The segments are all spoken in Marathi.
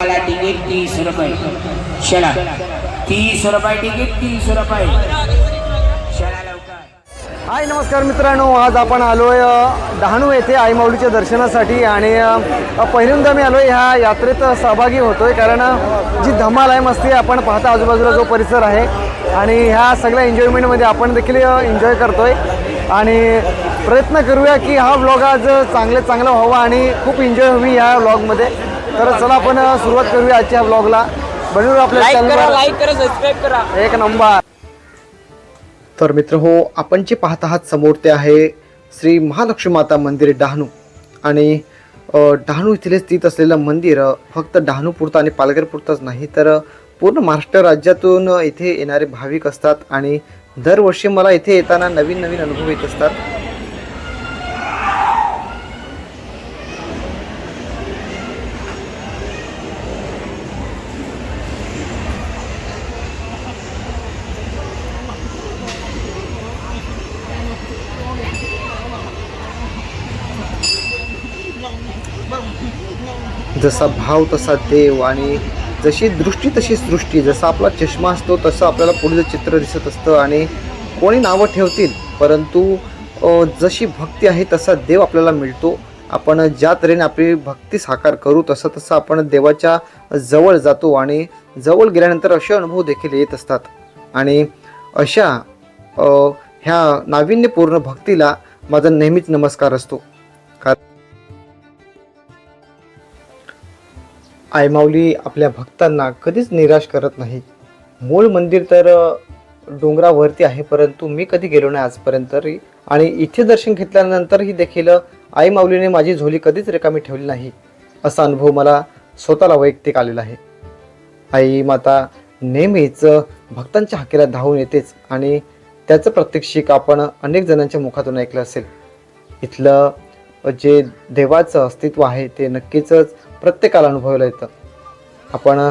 मला तिकीट तीस रुपये. चला. तीस रुपये तिकीट तीस रुपये. हाय नमस्कार मित्रांनो. आज आपण आलोय आहे डहाणू येथे आईमाऊलीच्या दर्शनासाठी आणि पहिल्यांदा मी आलो आहे ह्या यात्रेत सहभागी होतो आहे कारण जी धमाल आहे मस्ती आपण पाहता आजूबाजूला जो परिसर आहे आणि ह्या सगळ्या एन्जॉयमेंटमध्ये आपण देखील एन्जॉय करतो आहे आणि प्रयत्न करूया की हा व्लॉग आज चांगले चांगला व्हावा आणि खूप एन्जॉय हवी ह्या व्लॉगमध्ये तर चला आपण सुरुवात करूया आजच्या व्लॉगला बनवूया आपल्या channel वर. करा सबस्क्राईब करा. एक नंबर. तर मित्र हो आपण जे पाहत आहात समोर ते आहे श्री महालक्ष्मी माता मंदिर डहाणू. आणि अ, डहाणू इथले स्थित असलेलं मंदिर अ, फक्त डहाणू पुरतं आणि पालघर पुरतंच नाही तर अ, पूर्ण महाराष्ट्र राज्यातून अ, इथे येणारे भाविक असतात आणि दरवर्षी मला इथे येताना नवीन नवीन अनुभव येत असतात. जसा भाव तसा देव आणि जशी दृष्टी तशी सृष्टी. जसा आपला चष्मा असतो तसं आपल्याला पुढचं चित्र दिसत असतं आणि कोणी नावं ठेवतील परंतु जशी भक्ती आहे तसा देव आपल्याला मिळतो. आपण ज्या तऱ्हेने आपली भक्ती साकार करू तसं तसं आपण देवाच्या जवळ जातो आणि जवळ गेल्यानंतर असे अनुभव देखील येत असतात. आणि अशा ह्या नाविन्यपूर्ण भक्तीला माझा नेहमीच नमस्कार असतो. आयमाऊली आपल्या भक्तांना कधीच निराश करत नाही. मूळ मंदिर तर डोंगरावरती आहे परंतु मी कधी गेलो नाही आजपर्यंत तरी. आणि इथे दर्शन घेतल्यानंतरही देखील आई माऊलीने माझी झोली कधीच रिकामी ठेवली नाही असा अनुभव मला स्वतःला वैयक्तिक आलेला आहे. आई माता नेहमीच भक्तांच्या हाकेला धावून येतेच आणि त्याचं प्रत्यक्षिक आपण अनेक जणांच्या मुखातून ऐकलं असेल. इथलं जे देवाचं अस्तित्व आहे ते नक्कीच प्रत्येकाला अनुभवायला येतं. आपण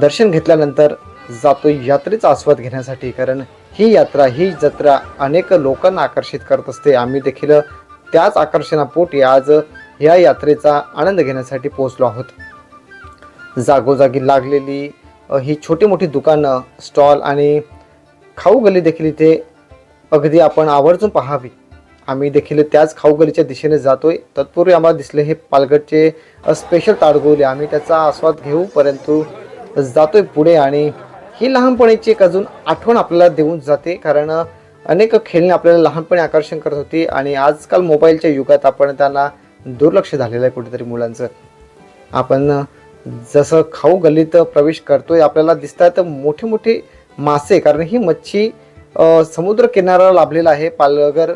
दर्शन घेतल्यानंतर जातो यात्रेचा आस्वाद घेण्यासाठी कारण ही यात्रा ही जत्रा अनेक लोकांना आकर्षित करत असते. आम्ही देखील त्याच आकर्षणापोटी आज या यात्रेचा आनंद घेण्यासाठी पोहोचलो आहोत. जागोजागी लागलेली ही छोटी मोठी दुकानं स्टॉल आणि खाऊ गली देखील इथे अगदी आपण आवर्जून पाहावी. आम्ही देखील त्याच खाऊगलीच्या दिशेने जातोय. तत्पूर्वी आम्हाला दिसले हे पालघरचे स्पेशल ताडगोले आम्ही त्याचा आस्वाद घेऊ परंतु जातोय पुढे आणि ही लहानपणीची एक अजून आठवण आपल्याला देऊन जाते कारण अनेक खेळणी आपल्याला लहानपणी आकर्षण करत होती आणि आजकाल मोबाईलच्या युगात आपण त्यांना दुर्लक्ष झालेलं आहे कुठेतरी मुलांचं. आपण जसं खाऊ गल्लीत प्रवेश करतोय आपल्याला दिसतात मोठे मोठे मासे कारण ही मच्छी समुद्र किनाऱ्याला लाभलेला आहे. पालघर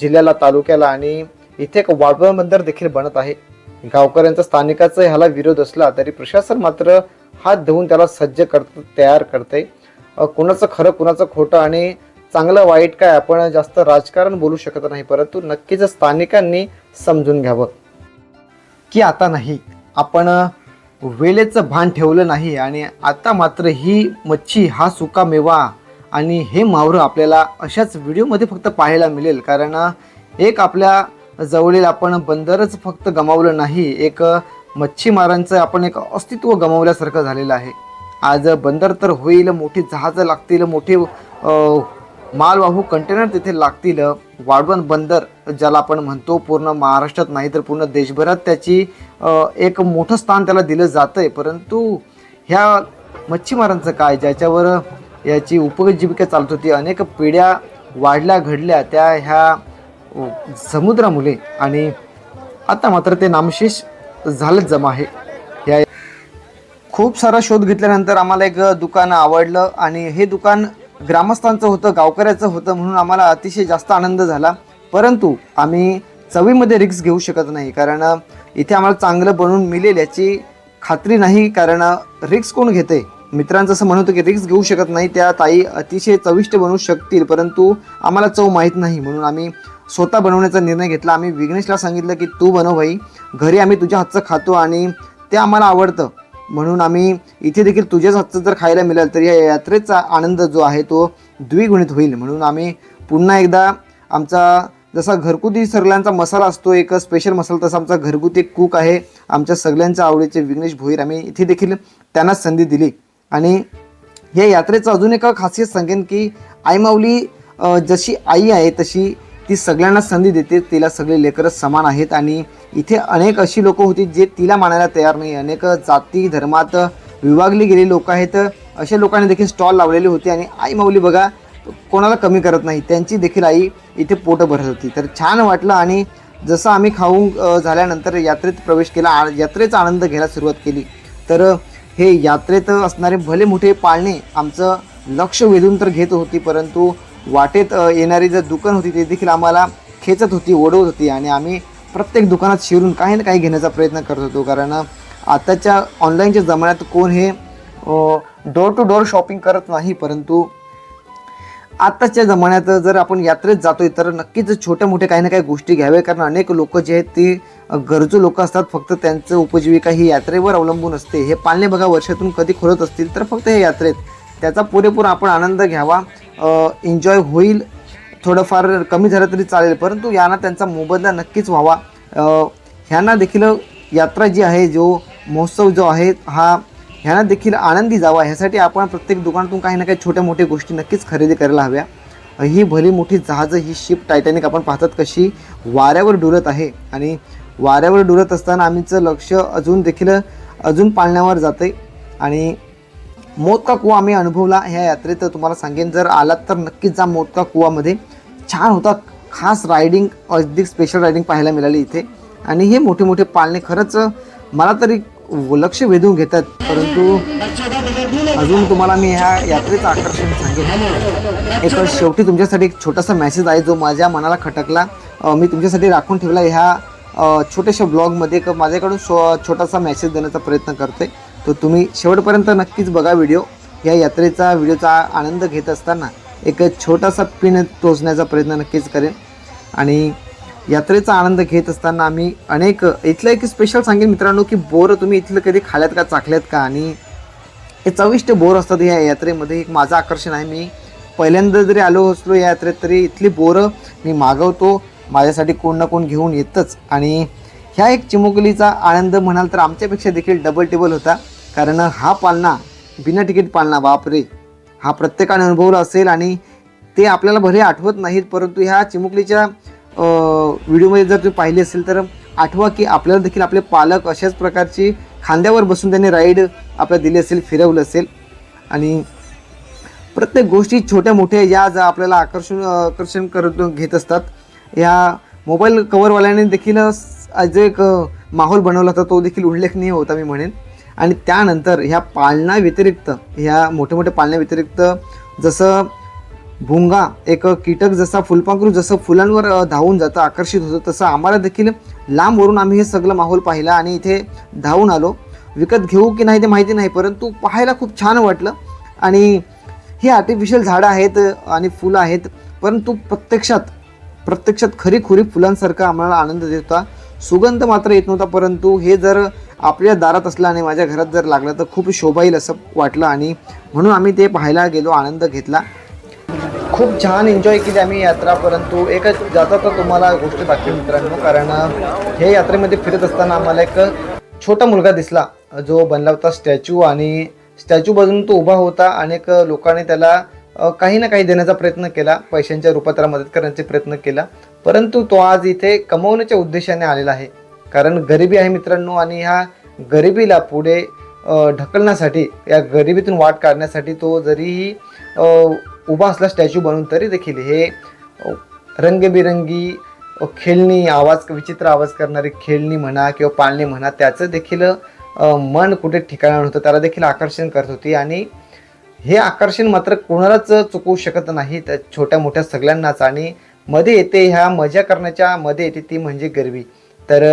जिल्ह्याला तालुक्याला आणि इथे एक वाढवण बंदर देखील बनत आहे. गावकऱ्यांचा स्थानिकाचा ह्याला विरोध असला तरी प्रशासन मात्र हात धुवून त्याला सज्ज करत तयार करते कुणाचं खरं कुणाचं खोटं आणि चांगलं वाईट काय आपण जास्त राजकारण बोलू शकत नाही परंतु नक्कीच स्थानिकांनी समजून घ्यावं. की आता नाही आपण वेळेचं भान ठेवलं नाही आणि आता मात्र ही मच्छी हा सुकामेवा आणि हे मावरं आपल्याला अशाच व्हिडिओमध्ये फक्त पाहायला मिळेल. कारण एक आपल्या जवळील आपण बंदरच फक्त गमावलं नाही एक मच्छीमारांचं आपण एक अस्तित्व गमावल्यासारखं झालेलं आहे. आज बंदर तर होईल मोठी जहाजं लागतील मोठे मालवाहू कंटेनर तिथे लागतील. वाढवण बंदर ज्याला आपण म्हणतो पूर्ण महाराष्ट्रात नाही तर पूर्ण देशभरात त्याची एक मोठं स्थान त्याला दिलं जातं आहे परंतु ह्या मच्छीमारांचं काय? ज्याच्यावर याची उपजीविका चालत होती. अनेक पिढ्या वाढल्या घडल्या त्या ह्या समुद्रामुळे आणि आता मात्र ते नामशेष झालंच जमा आहे. या खूप सारा शोध घेतल्यानंतर आम्हाला एक दुकान आवडलं आणि हे दुकान ग्रामस्थांचं होतं गावकऱ्याचं होतं म्हणून आम्हाला अतिशय जास्त आनंद झाला. परंतु आम्ही चवीमध्ये रिक्स घेऊ शकत नाही कारण इथे आम्हाला चांगलं बनवून मिळेल याची खात्री नाही कारण रिक्स कोण घेते मित्रांचं असं म्हणत होतं की रिक्स घेऊ शकत नाही त्या ताई अतिशय चविष्ट बनवू शकतील परंतु आम्हाला चव माहीत नाही म्हणून आम्ही स्वतः बनवण्याचा निर्णय घेतला. आम्ही विघ्नेशला सांगितलं की तू बनव भाई घरी आम्ही तुझ्या हातचं खातो आणि ते आम्हाला आवडतं. म्हणून आम्ही इथे देखील तुझ्याच हातचं जर खायला मिळेल तर या यात्रेचा आनंद जो आहे तो द्विगुणित होईल. म्हणून आम्ही पुन्हा एकदा आमचा जसा घरगुती सगळ्यांचा मसाला असतो एक स्पेशल मसाला तसा आमचा घरगुती कुक आहे. आमच्या सगळ्यांच्या आवडीचे विघ्नेश भोईर आम्ही इथे देखील त्यांना संधी दिली. आणि या यात्रेचं अजून एक खासियत सांगेन की आईमाऊली जशी आई आहे तशी ती सगळ्यांना संधी देते. तिला सगळे लेकरं समान आहेत आणि इथे अनेक अशी लोक होती जे तिला मानायला तयार नाही. अनेक जाती धर्मात विभागली गेली लोक आहेत. अशा लोकांनी देखील स्टॉल लावलेले होते आणि आई माऊली बघा कोणाला कमी करत नाही. त्यांची देखील आई इथे पोटं भरत होती. तर छान वाटलं आणि जसं आम्ही खाऊन झाल्यानंतर यात्रेत प्रवेश केला आ- यात्रेचा आनंद घ्यायला सुरुवात केली. तर हे यात्रेत असणारे भले मोठे पाळणे आमचं लक्ष वेधून तर घेत होती परंतु वाटेत येणारी जर दुकान होती ते देखील आम्हाला खेचत होती ओढवत होती आणि आम्ही प्रत्येक दुकानात शिरून काही ना काही घेण्याचा प्रयत्न करत होतो. कारण आताच्या ऑनलाईनच्या जमान्यात कोण हे डोर टू डोर शॉपिंग करत नाही परंतु आत्ताच्या जमान्यात जर आपण यात्रेत जातोय तर नक्कीच छोट्या मोठ्या काही ना काही गोष्टी घ्याव्या. कारण अनेक लोक जे आहेत ते गरजू लोक असतात. फक्त त्यांचं उपजीविका ही यात्रेवर अवलंबून असते. हे पालने बघा वर्षातून कधी खोलत असतील तर फक्त हे यात्रेत. त्याचा पुरेपूर आपण आनंद घ्यावा. एन्जॉय होईल. थोडंफार कमी झालं तरी चालेल. परंतु यांना त्यांचा मोबदला नक्कीच व्हावा. ह्यांना देखील यात्रा जी आहे जो महोत्सव जो आहे हा ह्यांना देखील आनंदी जावा. ह्यासाठी आपण प्रत्येक दुकानातून काही ना काही छोट्या मोठ्या गोष्टी नक्कीच खरेदी करायला हव्या. ही भली मोठी जहाजं ही शिप टायटॅनिक आपण पाहतात कशी वाऱ्यावर डुरत आहे. आणि वाऱ्यावर डुरत असताना आमचं लक्ष अजून देखील अजून पाळण्यावर जाते आणि मोदका कुवा आम्ही अनुभवला ह्या यात्रेत तुम्हाला सांगेन. जर आलात तर नक्कीच जा मोदका कुवामध्ये. छान होता. खास रायडिंग अधिक स्पेशल रायडिंग पाहायला मिळाली इथे. आणि हे मोठे मोठे पाळणे खरंच मला तरी लक्ष वेधून घेतात परंतु अजून तुम्हाला मी ह्या यात्रेचं आकर्षण सांगेन. एक शेवटी तुमच्यासाठी एक छोटासा मेसेज आहे जो माझ्या मनाला खटकला. मी तुमच्यासाठी राखून ठेवला ह्या छोट्याशा ब्लॉगमध्ये एक माझ्याकडून शो छोटासा मेसेज देण्याचा प्रयत्न करते तर तुम्ही शेवटपर्यंत नक्कीच बघा व्हिडिओ या यात्रेचा व्हिडिओचा आनंद घेत असताना एक छोटासा पिन टोचण्याचा प्रयत्न नक्कीच करेन. आणि यात्रेचा आनंद घेत असताना आम्ही अनेक इथलं एक स्पेशल सांगेन मित्रांनो की बोरं तुम्ही इथलं कधी खाल्यात का चाखल्यात का? आणि हे चविष्ट बोर असतात या यात्रेमध्ये. एक माझं आकर्षण आहे. मी पहिल्यांदा जरी आलो असलो या यात्रेत तरी इथली बोरं मी मागवतो. माझ्यासाठी कोण ना कोण घेऊन येतच. आणि ह्या एक चिमुकलीचा आनंद म्हणाल तर आमच्यापेक्षा देखील डबल टेबल होता. कारण हा पालना बिना तिकीट पालना बापरे! हा प्रत्येकाने अनुभवला असेल आणि ते आपल्याला भले आठवत नाहीत परंतु ह्या चिमुकलीच्या व्हिडिओमध्ये जर तुम्ही पाहिली असेल तर आठवा की आपल्याला देखील आपले पालक अशाच प्रकारची खांद्यावर बसून त्यांनी राईड आपल्याला दिली असेल फिरवलं असेल. आणि प्रत्येक गोष्टी छोट्या मोठ्या या ज्या आपल्याला आकर्षण आकर्षण करत घेत असतात या मोबाईल कवरवाल्याने देखील स- जो एक माहोल बनवला होता तो देखील उल्लेखनीय होता मी म्हणेन. आणि त्यानंतर ह्या पाळण्याव्यतिरिक्त ह्या मोठ्या मोठ्या पाळण्याव्यतिरिक्त जसं भुंगा एक कीटक जसा फुलपाखरू जसं फुलांवर धावून जातं आकर्षित होतं तसं आम्हाला देखील लांबवरून आम्ही हे सगळं माहोल पाहिला आणि इथे धावून आलो. विकत घेऊ की नाही ते माहिती नाही परंतु पाहायला खूप छान वाटलं. आणि ही आर्टिफिशियल झाडं आहेत आणि फुलं आहेत परंतु प्रत्यक्षात प्रत्यक्षात खरी खुरी फुलांसारखा आम्हाला आनंद देत होता. सुगंध मात्र येत नव्हता परंतु हे जर आपल्या दारात असलं आणि माझ्या घरात जर लागलं तर खूप शोभा येईल असं वाटलं आणि म्हणून आम्ही ते पाहायला गेलो आनंद घेतला. खूप छान एन्जॉय केली आम्ही यात्रा परंतु एक जाता तर तुम्हाला गोष्ट दाखवेल मित्रांनो कारण हे यात्रेमध्ये फिरत असताना आम्हाला एक छोटा मुलगा दिसला जो बनला होता स्टॅच्यू आणि स्टॅच्यू बाजून तो उभा होता अनेक लोकांनी त्याला काही ना काही देण्याचा प्रयत्न केला पैशांच्या रूपात त्याला मदत करण्याचा प्रयत्न केला परंतु तो आज इथे कमवण्याच्या उद्देशाने आलेला आहे. कारण गरिबी आहे मित्रांनो आणि ह्या गरिबीला पुढे ढकलण्यासाठी या गरिबीतून वाट काढण्यासाठी तो जरीही उभा असला स्टॅच्यू बनवून तरी देखील हे रंगबिरंगी खेळणी आवाज विचित्र आवाज करणारी खेळणी म्हणा किंवा पाळणी म्हणा त्याचं देखील मन कुठे ठिकाण होतं त्याला देखील आकर्षण करत होती. आणि हे आकर्षण मात्र कोणालाच चुकवू शकत नाही. त्या छोट्या मोठ्या सगळ्यांनाच. आणि मध्ये येते ह्या मजा करण्याच्या मध्ये येते ती म्हणजे गरिबी. तर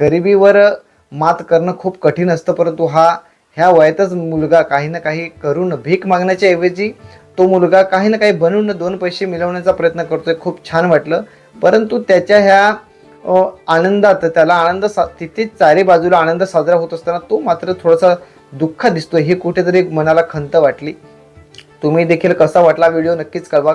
गरिबीवर मात करणं खूप कठीण असतं परंतु हा ह्या वयातच मुलगा काही ना काही करून भीक मागण्याच्या ऐवजी तो मुलगा काही ना काही बनवून दोन पैसे मिळवण्याचा प्रयत्न करतोय. खूप छान वाटलं. परंतु त्याच्या ह्या आनंदात त्याला आनंद सा तिथे चारी बाजूला आनंद साजरा होत असताना तो मात्र थोडासा दुःख दिसतोय. हे कुठेतरी मनाला खंत वाटली. तुम्ही देखील कसा वाटला व्हिडिओ नक्कीच कळवा.